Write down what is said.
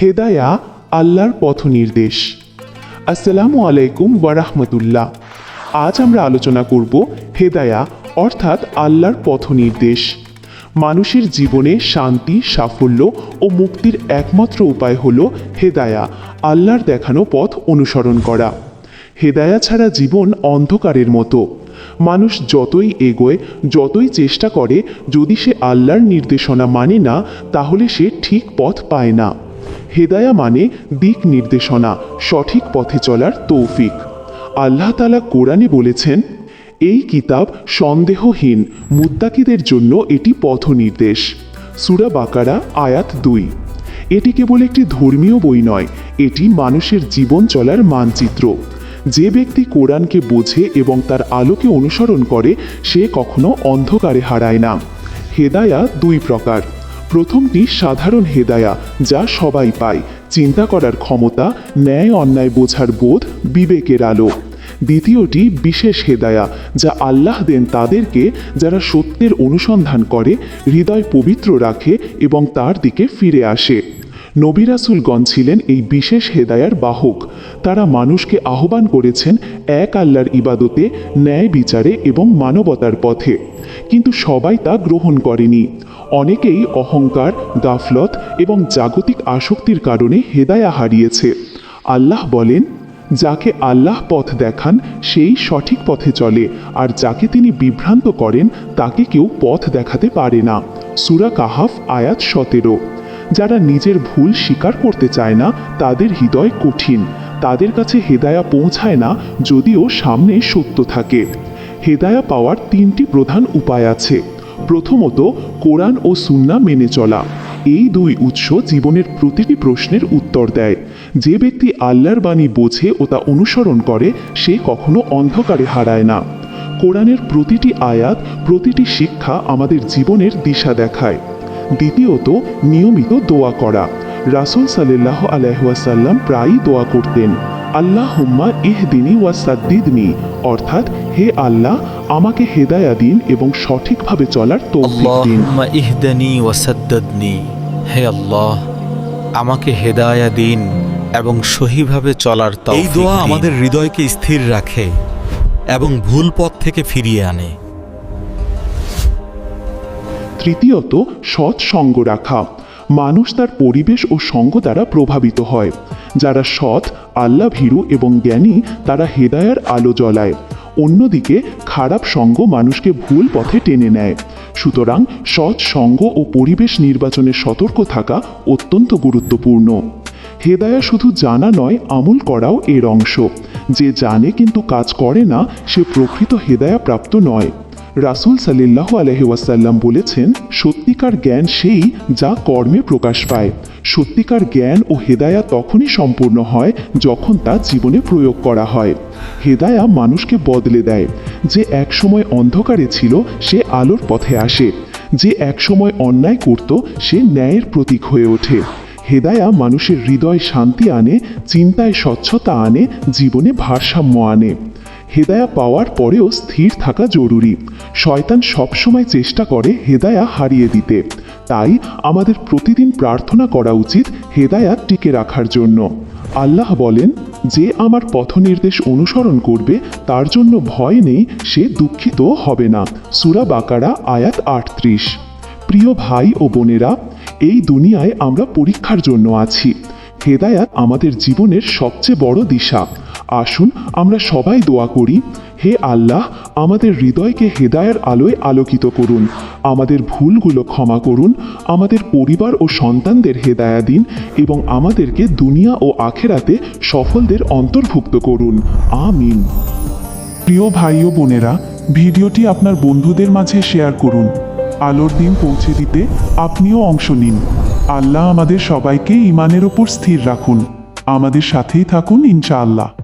হেদায়া আল্লাহর পথ নির্দেশ আসসালামু আলাইকুম ওয়ারাহমতুল্লাহ আজ আমরা আলোচনা করব হেদায়া, অর্থাৎ আল্লাহর পথ নির্দেশ মানুষের জীবনে শান্তি, সাফল্য ও মুক্তির একমাত্র উপায় হল হেদায়া, আল্লাহর দেখানো পথ অনুসরণ করা। হেদায়া ছাড়া জীবন অন্ধকারের মতো। মানুষ যতই এগোয়, যতই চেষ্টা করে, যদি সে আল্লাহর নির্দেশনা মানে না, তাহলে সে ঠিক পথ পায় না। হেদায়া মানে দিক নির্দেশনা, সঠিক পথে চলার তৌফিক। আল্লাহ তালা কোরআনে বলেছেন, এই কিতাব সন্দেহহীন, মুত্তাকিদের জন্য এটি পথ নির্দেশ সুরা বাকারা, আয়াত দুই। এটি কেবল একটি ধর্মীয় বই নয়, এটি মানুষের জীবন চলার মানচিত্র। যে ব্যক্তি কোরআনকে বোঝে এবং তার আলোকে অনুসরণ করে, সে কখনো অন্ধকারে হারায় না। হেদায়া দুই প্রকার। প্রথমটি সাধারণ হেদায়া যা সবাই পায়। চিন্তা করার ক্ষমতা, ন্যায় অন্যায় বোঝার বোধ, বিবেকের আলো। দ্বিতীয়টি বিশেষ হেদায়া যা আল্লাহ দেন তাদেরকে যারা সত্যের অনুসন্ধান করে, হৃদয় পবিত্র রাখে এবং তার দিকে ফিরে আসে। নবিরাসুলগণ ছিলেন এই বিশেষ হেদায়ার বাহক। তারা মানুষকে আহ্বান করেছেন এক আল্লাহর ইবাদতে, ন্যায় বিচারে এবং মানবতার পথে। কিন্তু সবাই তা গ্রহণ করেনি। অনেকেই অহংকার, গাফলত এবং জাগতিক আসক্তির কারণে হেদায়া হারিয়েছে। আল্লাহ বলেন, যাকে আল্লাহ পথ দেখান, সেই সঠিক পথে চলে, আর যাকে তিনি বিভ্রান্ত করেন, তাকে কেউ পথ দেখাতে পারে না। সুরা কাহাফ, আয়াত সতেরো। যারা নিজের ভুল স্বীকার করতে চায় না, তাদের হৃদয় কঠিন। তাদের কাছে হেদায়া পৌঁছায় না, যদিও সামনে সত্য থাকে। হেদায়া পাওয়ার তিনটি প্রধান উপায় আছে। প্রথমত কোরআন ও সুন্না মেনে চলা। এই দুই উৎস জীবনের প্রতিটি প্রশ্নের উত্তর দেয়। যে ব্যক্তি আল্লাহর বাণী বোঝে ও তা অনুসরণ করে, সে কখনো অন্ধকারে হারায় না। কোরআনের প্রতিটি আয়াত, প্রতিটি শিক্ষা আমাদের জীবনের দিশা দেখায়। দ্বিতীয়ত, নিয়মিত দোয়া করা। রাসুল সাল্লাহ আলহাসাল্লাম প্রায়ই দোয়া করতেন। আল্লাহ হুম্মা ইহদিনী ওয়া সাদ্দিদনি। অর্থাৎ হে আল্লাহ আমাকে হেদায়া দিন এবং সঠিকভাবে চলার তৌফিক দিন। আল্লাহুম্মা ইহদানি ওয়াসাদ্দাদনি হে আল্লাহ আমাকে হেদায়া দিন এবং সহিভাবে চলার এই দোয়া আমাদের হৃদয়কে স্থির রাখে এবং ভুল পথ থেকে ফিরিয়ে আনে। তৃতীয়ত সৎ সঙ্গ রাখা। মানুষ তার পরিবেশ ও সঙ্গ দ্বারা প্রভাবিত হয়। যারা সৎ, আল্লাহ ভীরু এবং জ্ঞানী, তারা হেদায়ার আলো জ্বলায়। অন্যদিকে, খারাপ সঙ্গ মানুষকে ভুল পথে টেনে নেয়। সুতরাং সৎ সঙ্গ ও পরিবেশ নির্বাচনে সতর্ক থাকা অত্যন্ত গুরুত্বপূর্ণ। হেদায়া শুধু জানা নয়, আমল করাও এর অংশ। যে জানে কিন্তু কাজ করে না, সে প্রকৃত হেদায়া প্রাপ্ত নয়। রাসুল সাল্লাহ আলহাসাল্লাম বলেছেন, সত্যিকার জ্ঞান সেই যা কর্মে প্রকাশ পায়। সত্যিকার জ্ঞান ও হেদায়া তখনই সম্পূর্ণ হয় যখন তা জীবনে প্রয়োগ করা হয়। হেদায়া মানুষকে বদলে দেয়। যে একসময় অন্ধকারে ছিল, সে আলোর পথে আসে। যে একসময় অন্যায় করত, সে ন্যায়ের প্রতীক হয়ে ওঠে। হেদায়া মানুষের হৃদয় শান্তি আনে, চিন্তায় স্বচ্ছতা আনে, জীবনে ভারসাম্য আনে। হেদায়া পাওয়ার পরেও স্থির থাকা জরুরি। শয়তান সবসময় চেষ্টা করে হেদায়া হারিয়ে দিতে। তাই আমাদের প্রতিদিন প্রার্থনা করা উচিত হেদায়া টিকে রাখার জন্য। আল্লাহ বলেন, যে আমার পথ নির্দেশ অনুসরণ করবে, তার জন্য ভয় নেই, সে দুঃখিত হবে না। সুরা বাকারা, আয়াত আটত্রিশ। প্রিয় ভাই ও বোনেরা, এই দুনিয়ায় আমরা পরীক্ষার জন্য আছি। হেদায়াত আমাদের জীবনের সবচেয়ে বড় দিশা। আসুন, আমরা সবাই দোয়া করি। হে আল্লাহ, আমাদের হৃদয়কে হেদায়ের আলোয় আলোকিত করুন। আমাদের ভুলগুলো ক্ষমা করুন। আমাদের পরিবার ও সন্তানদের হেদায়া দিন এবং আমাদেরকে দুনিয়া ও আখেরাতে সফলদের অন্তর্ভুক্ত করুন। আমিন। প্রিয় ভাই ও বোনেরা, ভিডিওটি আপনার বন্ধুদের মাঝে শেয়ার করুন। আলোর দিন পৌঁছে দিতে আপনিও অংশ নিন। আল্লাহ আমাদের সবাইকে ইমানের ওপর স্থির রাখুন। আমাদের সাথেই থাকুন ইনশাআল্লাহ।